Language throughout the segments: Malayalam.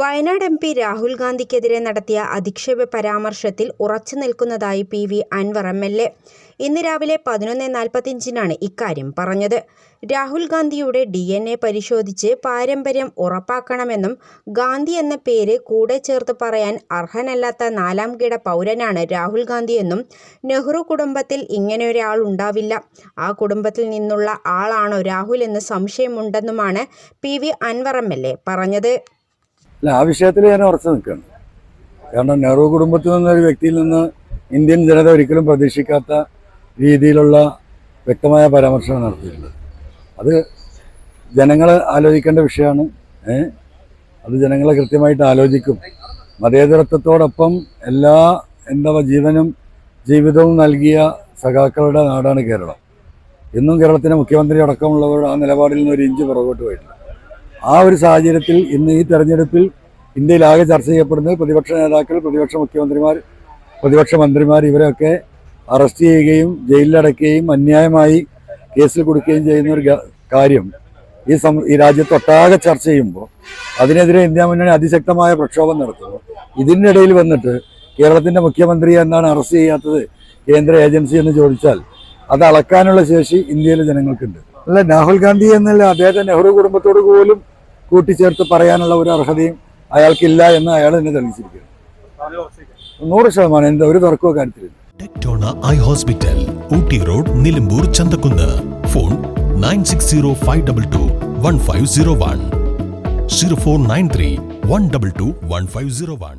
Wayanad M P Rahul ഗാന്ധിക്കെതിരെ നടത്തിയ അധിക്ഷേപ പരാമർശത്തിൽ ഉറച്ചു നിൽക്കുന്നതായി P V Anvar M L A. ഇന്ന് രാവിലെ പതിനൊന്ന് നാൽപ്പത്തിയഞ്ചിനാണ് ഇക്കാര്യം പറഞ്ഞത്. രാഹുൽ ഗാന്ധിയുടെ ഡി എൻ എ പരിശോധിച്ച് പാരമ്പര്യം ഉറപ്പാക്കണമെന്നും ഗാന്ധി എന്ന പേര് കൂടെ ചേർത്ത് പറയാൻ അർഹനല്ലാത്ത നാലാം കിട പൗരനാണ് രാഹുൽ ഗാന്ധിയെന്നും നെഹ്റു കുടുംബത്തിൽ ഇങ്ങനെയൊരാൾ ഉണ്ടാവില്ല. ആ കുടുംബത്തിൽ നിന്നുള്ള ആളാണോ രാഹുൽ എന്ന് സംശയമുണ്ടെന്നുമാണ് P V Anvar M L A പറഞ്ഞത്. അല്ല ആ വിഷയത്തിൽ ഞാൻ ഉറച്ചു നിൽക്കുകയാണ്. കാരണം നെഹ്റു കുടുംബത്തിൽ നിന്നൊരു വ്യക്തിയിൽ നിന്ന് ഇന്ത്യൻ ജനത ഒരിക്കലും പ്രതീക്ഷിക്കാത്ത രീതിയിലുള്ള വ്യക്തമായ പരാമർശം നടത്തിയിട്ടുള്ളത്. അത് ജനങ്ങൾ ആലോചിക്കേണ്ട വിഷയമാണ്. അത് ജനങ്ങളെ കൃത്യമായിട്ട് ആലോചിക്കും. മതേതരത്വത്തോടൊപ്പം എല്ലാ എന്താ ജീവനും ജീവിതവും നൽകിയ സഖാക്കളുടെ നാടാണ് കേരളം. ഇന്നും കേരളത്തിന്റെ മുഖ്യമന്ത്രി അടക്കമുള്ളവരുടെ ആ നിലപാടിൽ നിന്ന് ഒരു ഇഞ്ച് പുറകോട്ട് പോയിട്ടില്ല. ആ ഒരു സാഹചര്യത്തിൽ ഇന്ന് ഈ തെരഞ്ഞെടുപ്പിൽ ഇന്ത്യയിലാകെ ചർച്ച ചെയ്യപ്പെടുന്നത് പ്രതിപക്ഷ നേതാക്കൾ പ്രതിപക്ഷ മുഖ്യമന്ത്രിമാർ പ്രതിപക്ഷ മന്ത്രിമാർ ഇവരെയൊക്കെ അറസ്റ്റ് ചെയ്യുകയും ജയിലിലടക്കുകയും അന്യായമായി കേസിൽ കൊടുക്കുകയും ചെയ്യുന്ന ഒരു കാര്യം ഈ സം ഈ രാജ്യത്തൊട്ടാകെ ചർച്ച ചെയ്യുമ്പോൾ അതിനെതിരെ ഇന്ത്യ മുന്നണി അതിശക്തമായ പ്രക്ഷോഭം നടത്തുന്നു. ഇതിനിടയിൽ വന്നിട്ട് കേരളത്തിന്റെ മുഖ്യമന്ത്രി എന്താണ് അറസ്റ്റ് ചെയ്യാത്തത് കേന്ദ്ര ഏജൻസി എന്ന് ചോദിച്ചാൽ അത് അളക്കാനുള്ള ശേഷി ഇന്ത്യയിലെ ജനങ്ങൾക്കുണ്ട്. അല്ല രാഹുൽ ഗാന്ധി എന്നല്ല അദ്ദേഹത്തെ നെഹ്റു കുടുംബത്തോട് പോലും കൂട്ടിച്ചേർത്ത് പറയാനുള്ള ഒരു അർഹതയും അയാൾക്കില്ല എന്ന് അയാൾ എന്നെ തെളിയിച്ചിരിക്കുന്നു നൂറ് ശതമാനം എന്താ ഒരു തർക്കവും കാര്യത്തിലില്ല. Tectona eye hospital Ooty road Nilambur Chanthakkunnu. Phone nine six zero five double two one five zero one. Zero four nine three one double two one five zero one.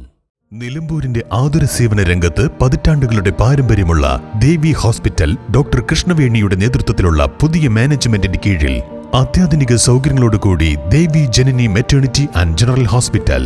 നിലമ്പൂരിന്റെ ആതുര സേവന രംഗത്ത് പതിറ്റാണ്ടുകളുടെ പാരമ്പര്യമുള്ള ദേവി ഹോസ്പിറ്റൽ ഡോക്ടർ കൃഷ്ണവേണിയുടെ നേതൃത്വത്തിലുള്ള പുതിയ മാനേജ്മെന്റിന്റെ കീഴിൽ അത്യാധുനിക സൗകര്യങ്ങളോടുകൂടി Devi Janani maternity and general hospital